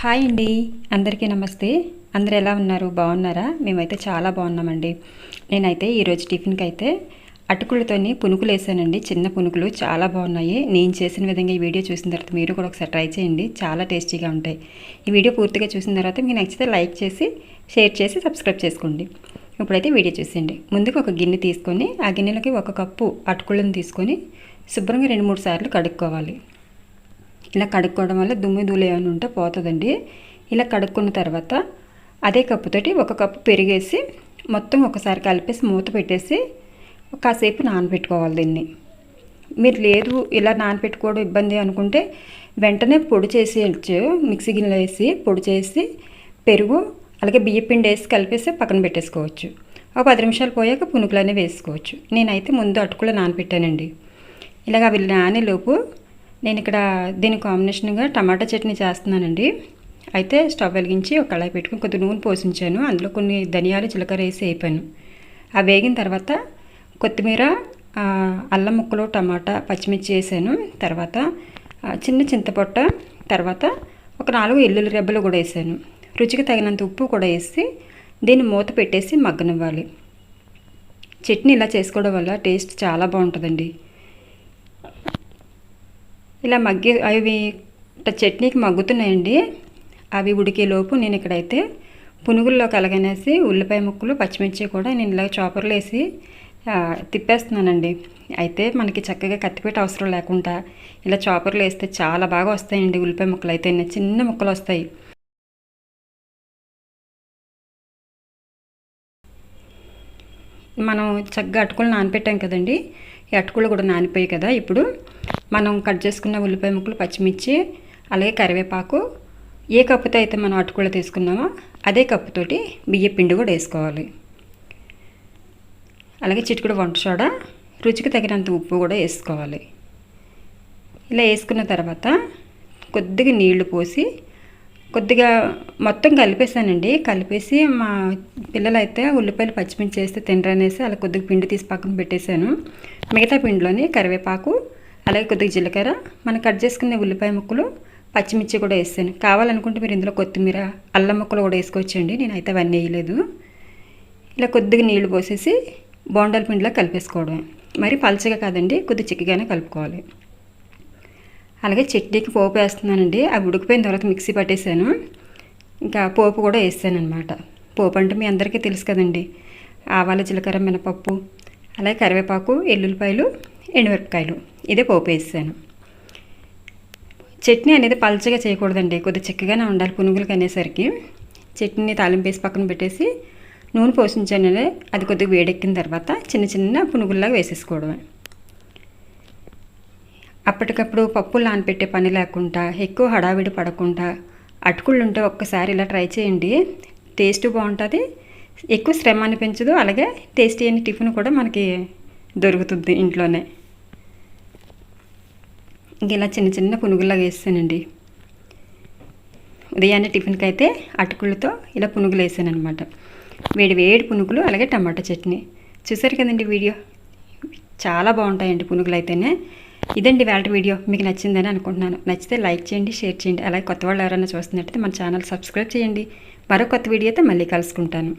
Hi అండి. అందరికీ నమస్తే. అందరు ఎలా ఉన్నారు? బాగున్నారా? మేమైతే చాలా బాగున్నామండి. నేనైతే ఈరోజు టిఫిన్కి అయితే అటుకులతోని పునుకులు వేసానండి చిన్న పునుకులు చాలా బాగున్నాయి. నేను చేసిన విధంగా ఈ వీడియో చూసిన తర్వాత మీరు కూడా ఒకసారి ట్రై చేయండి. చాలా టేస్టీగా ఉంటాయి. ఈ వీడియో పూర్తిగా చూసిన తర్వాత మీకు నచ్చితే లైక్ చేసి షేర్ చేసి సబ్స్క్రైబ్ చేసుకోండి. ఇప్పుడైతే వీడియో చూసేయండి. ముందుకు ఒక గిన్నె తీసుకొని ఆ గిన్నెలకి ఒక కప్పు అటుకులను తీసుకొని శుభ్రంగా రెండు మూడు సార్లు కడుక్కోవాలి. ఇలా కడుక్కోవడం వల్ల దుమ్ము ధూళి ఏమైనా ఉంటే పోతుందండి. ఇలా కడుక్కున్న తర్వాత అదే కప్పుతోటి ఒక కప్పు పెరిగేసి మొత్తం ఒకసారి కలిపేసి మూత పెట్టేసి కాసేపు నానబెట్టుకోవాలి దీన్ని. మీరు లేదు ఇలా నానబెట్టుకోవడం ఇబ్బంది అనుకుంటే వెంటనే పొడి చేసేయచ్చు. మిక్సీ గిన్నెలో వేసి పొడి చేసి పెరుగు అలాగే బియ్య పిండి వేసి కలిపేసి పక్కన పెట్టేసుకోవచ్చు. ఒక పది నిమిషాలు పోయాక పునుకులు అనేవి వేసుకోవచ్చు. నేనైతే ముందు అటుకులు నానబెట్టానండి. ఇలాగ అవి నానేలోపు నేను ఇక్కడ దీని కాంబినేషన్గా టమాటా చట్నీ చేస్తున్నానండి. అయితే స్టవ్ వెలిగించి ఒక కళాయి పెట్టుకుని కొద్ది నూనె పోసించాను. అందులో కొన్ని ధనియాలు జీలకర్ర వేసి వేపాను ఆ వేగిన తర్వాత కొత్తిమీర అల్లం ముక్కలు టమాటా పచ్చిమిర్చి వేసాను. తర్వాత చిన్న చింతపొట్ట తర్వాత ఒక నాలుగు ఎల్లుల్లి రెబ్బలు కూడా వేసాను. రుచికి తగినంత ఉప్పు కూడా వేసి దీన్ని మూత పెట్టేసి మగ్గనివ్వాలి. చట్నీ ఇలా చేసుకోవడం వల్ల టేస్ట్ చాలా బాగుంటుందండి. ఇలా మగ్గి అవి చట్నీకి మగ్గుతున్నాయండి. అవి ఉడికేలోపు నేను ఇక్కడైతే పునుగుల్లో కలగనేసి ఉల్లిపాయ ముక్కలు పచ్చిమిర్చి కూడా నేను ఇలా చాపర్లు వేసి తిప్పేస్తున్నానండి. అయితే మనకి చక్కగా కత్తిపేట అవసరం లేకుండా ఇలా చాపర్లు వేస్తే చాలా బాగా వస్తాయండి ఉల్లిపాయ ముక్కలు. అయితే చిన్న ముక్కలు వస్తాయి. మనం చక్కగా అటుకులు నానపెట్టాం కదండి. ఈ అటుకులు కూడా నానిపోయాయి కదా ఇప్పుడు. మనం కట్ చేసుకున్న ఉల్లిపాయ ముక్కలు పచ్చిమిర్చి అలాగే కరివేపాకు. ఏ కప్పుతో అయితే మనం అటుకులు తీసుకున్నామో అదే కప్పుతోటి బియ్య పిండి కూడా వేసుకోవాలి. అలాగే చిటికుడు వంట సోడా రుచికి తగినంత ఉప్పు కూడా వేసుకోవాలి. ఇలా వేసుకున్న తర్వాత కొద్దిగా నీళ్ళు పోసి కొద్దిగా మొత్తం కలిపేసానండి. కలిపేసి మా పిల్లలైతే ఉల్లిపాయలు పచ్చిమిర్చి వేస్తే తినరనేసి అలా కొద్దిగా పిండి తీసి పక్కన పెట్టేశాను. మిగతా పిండిలోని కరివేపాకు అలాగే కొద్దిగా జీలకర్ర. మనం కట్ చేసుకునే ఉల్లిపాయ ముక్కలు పచ్చిమిర్చి కూడా వేసాను కావాలనుకుంటే మీరు ఇందులో కొత్తిమీర అల్లం ముక్కలు కూడా వేసుకోవచ్చండి. నేనైతే అవన్నీ వేయలేదు. ఇలా కొద్దిగా నీళ్ళు పోసేసి బోండాల పిండిలో కలిపేసుకోవడం. మరి పలచగా కాదండి కొద్ది చిక్కగానే కలుపుకోవాలి. అలాగే చట్నీకి పోపు వేస్తున్నానండి. అవి ఉడికిపోయిన తర్వాత మిక్సీ పట్టేశాను ఇంకా పోపు కూడా వేసాను అనమాట పోపు అంటే మీ అందరికీ తెలుసు కదండి. ఆవాల జీలకర్ర మినపప్పు అలాగే కరివేపాకు ఎల్లుల్లిపాయలు ఎండుమిరపకాయలు. ఇదే పోపు వేసాను. చట్నీ అనేది పల్చగా చేయకూడదండి. కొద్ది చిక్కగానే ఉండాలి పునుగులకి అనేసరికి. చట్నీని తాలింపు వేసి పక్కన పెట్టేసి నూనె పోషించాను. అది కొద్దిగా వేడెక్కిన తర్వాత చిన్న చిన్న పునుగుల్లాగా వేసేసుకోవడమే. అప్పటికప్పుడు పప్పులు నానపెట్టే పని లేకుండా ఎక్కువ హడావిడి పడకుండా అటుకుళ్ళు ఉంటే ఒక్కసారి ఇలా ట్రై చేయండి. టేస్ట్ బాగుంటుంది. ఎక్కువ శ్రమ అనిపించదు. అలాగే టేస్టీ అయిన టిఫిన్ కూడా మనకి దొరుకుతుంది ఇంట్లోనే. ఇంక ఇలా చిన్న చిన్న పునుగులాగా వేస్తానండి. ఉదయాన్నే టిఫిన్కి అయితే అటుకులతో ఇలా పునుగులు వేసాను అనమాట వేడి వేడి పునుగులు అలాగే టమాటా చట్నీ. చూసారు కదండి వీడియో? చాలా బాగుంటాయండి పునుగులు అయితేనే ఇదండి వాళ్ళ వీడియో. మీకు నచ్చిందని అనుకుంటున్నాను. నచ్చితే లైక్ చేయండి షేర్ చేయండి. అలాగే కొత్త వాళ్ళు ఎవరైనా చూస్తున్నట్టయితే మన ఛానల్ సబ్స్క్రైబ్ చేయండి. మరో కొత్త వీడియోతో మళ్ళీ కలుసుకుంటాను.